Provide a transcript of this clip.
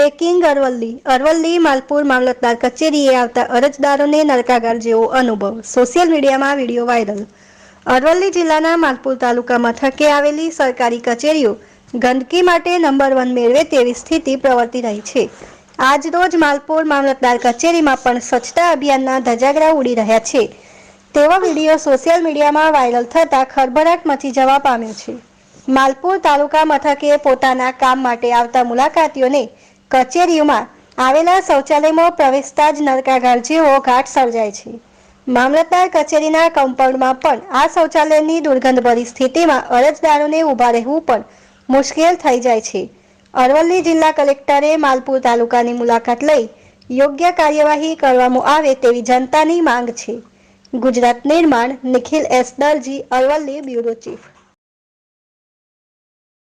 Breaking Aravalli. Aravalli, Malpur મામલતદાર કચેરીએ આવતા અરજદારોને નરકાગાર જેવો અનુભવ. સોશિયલ મીડિયામાં વીડિયો વાયરલ. અરવલ્લી જિલ્લાના માલપુર તાલુકા મથકે આવેલી સરકારી કચેરીઓ ગંદકી માટે નંબર વન મેળવે તેવી સ્થિતિ પ્રવર્તી રહી છે. આજ રોજ માલપુર મામલતદાર કચેરીમાં પણ સ્વચ્છતા અભિયાનના ધજાગરા ઉડી રહ્યા છે. તેવો વીડિયો સોશિયલ મીડિયામાં વાયરલ થતાં ખળભળાટ મચી જવા પામ્યો છે. માલપુર તાલુકા મથકે પોતાના કામ માટે આવતા મુલાકાતીઓને કચેરીઓમાં આવેલા શૌચાલયમાં પ્રવેશતા જ નરકાગાર જેવો ઘાટ સર્જાય છે. મામલતદાર કચેરીના કમ્પાઉન્ડમાં પણ આ શૌચાલયની દુર્ગંધભરી સ્થિતિમાં અરજદારોને ઊભા રહેવું પણ મુશ્કેલ થઈ જાય છે. અરવલ્લી જિલ્લા કલેક્ટરે માલપુર તાલુકાની મુલાકાત લઈ યોગ્ય કાર્યવાહી કરવામાં આવે તેવી જનતાની માંગ છે. Gujarat Nirman Nikhil S Darji, Aravalli bureau chief.